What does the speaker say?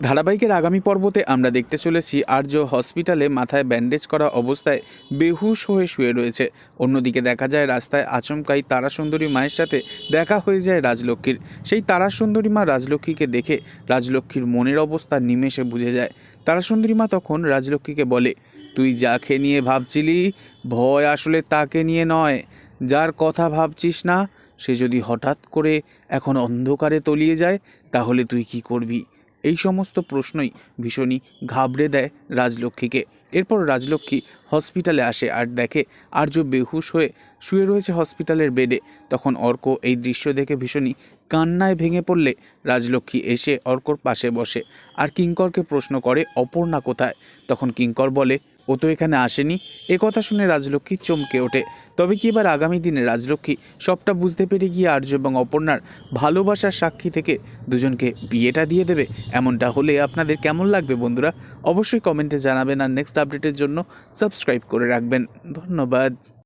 ধারাবাহিকের আগামী পর্বতে আমরা দেখতে চলেছি আর্য হসপিটালে মাথায় ব্যান্ডেজ করা অবস্থায় বেহুশ হয়ে শুয়ে রয়েছে। অন্যদিকে দেখা যায়, রাস্তায় আচমকাই তারাসুন্দরী মায়ের সাথে দেখা হয়ে যায় রাজলক্ষ্মীর। সেই তারা সুন্দরী মা রাজলক্ষ্মীকে দেখে রাজলক্ষ্মীর মনের অবস্থা নিমেষে বুঝে যায়। তারা সুন্দরী মা তখন রাজলক্ষ্মীকে বলে, তুই যাকে নিয়ে ভাবছিলি, ভয় আসলে তাকে নিয়ে নয়। যার কথা ভাবছিস না, সে যদি হঠাৎ করে এখন অন্ধকারে তলিয়ে যায়, তাহলে তুই কি করবি? এই সমস্ত প্রশ্নই ভীষণই ঘাবড়ে দেয় রাজলক্ষ্মীকে। এরপর রাজলক্ষ্মী হসপিটালে আসে আর দেখে আর্য বেহুশ হয়ে শুয়ে রয়েছে হসপিটালের বেডে। তখন অর্ক এই দৃশ্য দেখে ভীষণই কান্নায় ভেঙে পড়লে রাজলক্ষ্মী এসে অর্কর পাশে বসে। আর কিঙ্করকে প্রশ্ন করে, অপর্ণা কোথায়? তখন কিঙ্কর বলে ও তো এখানে আসেনি। এ কথা শুনে রাজলক্ষ্মী চমকে ওঠে। তবে কি এবার আগামী দিনে রাজলক্ষ্মী সবটা বুঝতে পেরে গিয়ে আর্য এবং অপর্ণার ভালোবাসার সাক্ষী থেকে দুজনকে বিয়েটা দিয়ে দেবে? এমনটা হলে আপনাদের কেমন লাগবে বন্ধুরা? অবশ্যই কমেন্টে জানাবেন আর নেক্সট আপডেটের জন্য সাবস্ক্রাইব করে রাখবেন। ধন্যবাদ।